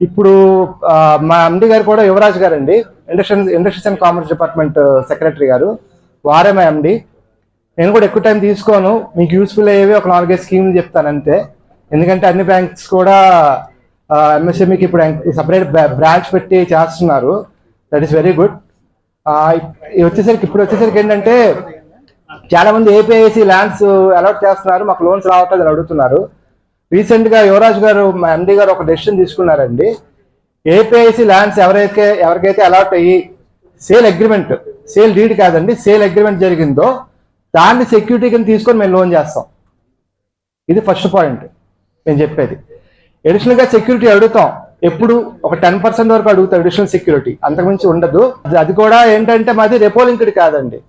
ఇప్పుడు మా ఎండి గారు కూడా యువరాజ్ uh, గారు అండి industrial industries and commerce department secretary గారు. వారే మా ఎండి నేను కూడా ఎక్కువ టైం తీసుకోను. మీకు యూస్ఫుల్ అయ్యేవి ఒక నాలుగైదు స్కీమ్లు చెప్తాను అంతే. ఎందుకంటే అన్ని బ్యాంక్స్ కూడా ఎంఎస్ఎంఈకి ఇప్పుడు సపరేట్ బ్రాంచ్ పెట్టి చేస్తున్నారు. దట్ ఈస్ వెరీ గుడ్ వచ్చేసరికి ఇప్పుడు వచ్చేసరికి ఏంటంటే చాలా మంది ఏపీఐసి ల్యాండ్స్ అలాట్ చేస్తున్నారు. మాకు లోన్స్ రావట్లేదు అని అడుగుతున్నారు. రీసెంట్గా యువరాజ్ గారు మా ఎండి గారు ఒక డెసిషన్ తీసుకున్నారండి. ఏపీఐసి ల్యాండ్స్ ఎవరైతే ఎవరికైతే అలాట్ అయ్యి సేల్ అగ్రిమెంట్ సేల్ డీడ్ కాదండి సేల్ అగ్రిమెంట్ జరిగిందో దాన్ని సెక్యూరిటీ కింద తీసుకొని మేము లోన్ చేస్తాం. ఇది ఫస్ట్ పాయింట్ నేను చెప్పేది. అడిషనల్గా సెక్యూరిటీ అడుగుతాం. ఎప్పుడు ఒక టెన్ పర్సెంట్ వరకు అడుగుతాం అడిషనల్ సెక్యూరిటీ అంతకుమించి ఉండదు. అది- అది కూడా ఏంటంటే మాది రెపో లింక్డ్ కాదండి.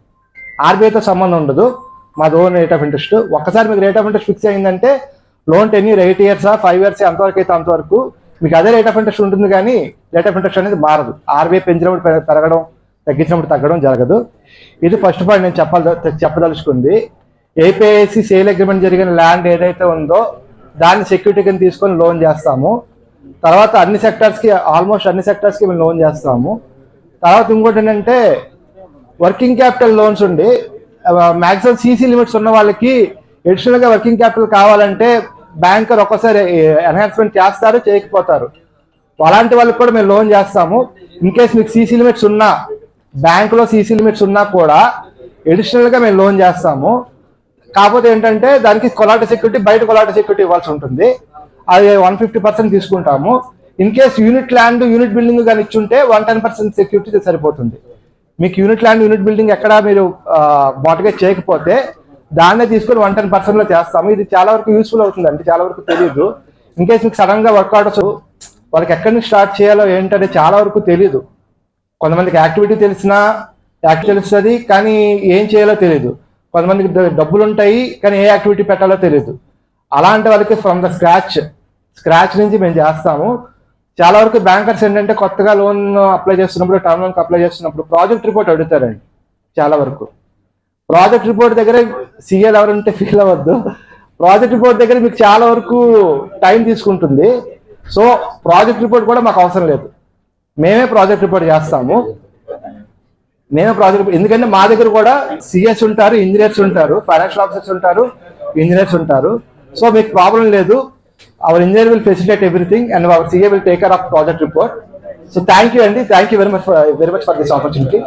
ఆర్బీఐతో సంబంధం ఉండదు. మాది ఓన్ రేట్ ఆఫ్ ఇంట్రెస్ట్ ఒక్కసారి మీకు రేట్ ఆఫ్ ఇంట్రెస్ట్ ఫిక్స్ అయిందంటే loan ten year eight years five years అంతవరకు అయితే అంతవరకు మీకు అదే రేట్ ఆఫ్ ఇంట్రెస్ట్ ఉంటుంది కానీ రేట్ ఆఫ్ ఇంట్రెస్ట్ అనేది మారదు. ఆర్బీఐ పెంచినప్పుడు పెరగడం తగ్గించినప్పుడు తగ్గడం జరగదు. ఇది ఫస్ట్ పాయింట్ నేను చెప్పాలి చెప్పదలుచుకుంది. ఏపీఐసి సేల్ అగ్రిమెంట్ జరిగిన ల్యాండ్ ఏదైతే ఉందో దాన్ని సెక్యూరిటీ కింద తీసుకొని లోన్ చేస్తాము. తర్వాత అన్ని సెక్టార్స్కి ఆల్మోస్ట్ అన్ని సెక్టార్స్కి మేము లోన్ చేస్తాము. తర్వాత ఇంకోటి ఏంటంటే వర్కింగ్ క్యాపిటల్ లోన్స్ ఉండి మ్యాక్సిమం సీసీ లిమిట్స్ ఉన్న వాళ్ళకి అడిషనల్గా వర్కింగ్ క్యాపిటల్ కావాలంటే బ్యాంకర్ ఒక్కసారి ఎన్హాన్స్మెంట్ చేస్తారు చేయకపోతారు. అలాంటి వాళ్ళకి కూడా మేము లోన్ చేస్తాము. ఇన్ కేస్ మీకు సీసీ లిమిట్స్ ఉన్నా బ్యాంకులో సీసీ లిమిట్స్ ఉన్నా కూడా ఎడిషనల్గా మేము లోన్ చేస్తాము. కాకపోతే ఏంటంటే దానికి కొలాట సెక్యూరిటీ బయట కొలాట సెక్యూరిటీ ఇవ్వాల్సి ఉంటుంది. అది వన్ ఫిఫ్టీ పర్సెంట్ తీసుకుంటాము. In case unit land unit building కానీ ఇచ్చుంటే వన్ టెన్ పర్సెంట్ సెక్యూరిటీ సరిపోతుంది. మీకు యూనిట్ ల్యాండ్ యూనిట్ బిల్డింగ్ ఎక్కడ మీరు మార్టిగేజ్ చేయకపోతే దాన్నే తీసుకొని వన్ టెన్ పర్సెంట్లో చేస్తాము. ఇది చాలా వరకు యూస్ఫుల్ అవుతుంది. అంటే చాలా వరకు తెలియదు ఇన్కేస్ మీకు సడన్గా వర్క్ వాళ్ళకి ఎక్కడి నుంచి స్టార్ట్ చేయాలో ఏంటంటే చాలా వరకు తెలియదు కొంతమందికి యాక్టివిటీ తెలిసినా యాక్టివ్ తెలుస్తుంది కానీ ఏం చేయాలో తెలియదు కొంతమందికి డబ్బులు ఉంటాయి కానీ ఏ యాక్టివిటీ పెట్టాలో తెలియదు అలాంటి వాళ్ళకి ఫ్రమ్ ద స్క్రాచ్ స్క్రాచ్ నుంచి మేము చేస్తాము. చాలా వరకు బ్యాంకర్స్ ఏంటంటే కొత్తగా లోన్ అప్లై చేస్తున్నప్పుడు టర్మ్ లోన్ అప్లై చేస్తున్నప్పుడు ప్రాజెక్ట్ రిపోర్ట్ అడుగుతారండి. చాలా వరకు. ప్రాజెక్ట్ రిపోర్ట్ దగ్గర సీఎల్ ఎవరంటే ఫీల్ అవ్వద్దు. ప్రాజెక్ట్ రిపోర్ట్ దగ్గర మీకు చాలా వరకు టైం తీసుకుంటుంది. సో ప్రాజెక్ట్ రిపోర్ట్ కూడా మాకు అవసరం లేదు. మేమే ప్రాజెక్ట్ రిపోర్ట్ చేస్తాము. నేనే ప్రాజెక్ట్ ఎందుకంటే మా దగ్గర కూడా సిఎస్ ఉంటారు ఇంజనీర్స్ ఉంటారు ఫైనాన్షియల్ ఆఫీసర్స్ ఉంటారు ఇంజనీర్స్ ఉంటారు. సో మీకు ప్రాబ్లం లేదు. Our engineer will facilitate everything and our CA will take care of project report so thank you అండి thank you very much very much for this opportunity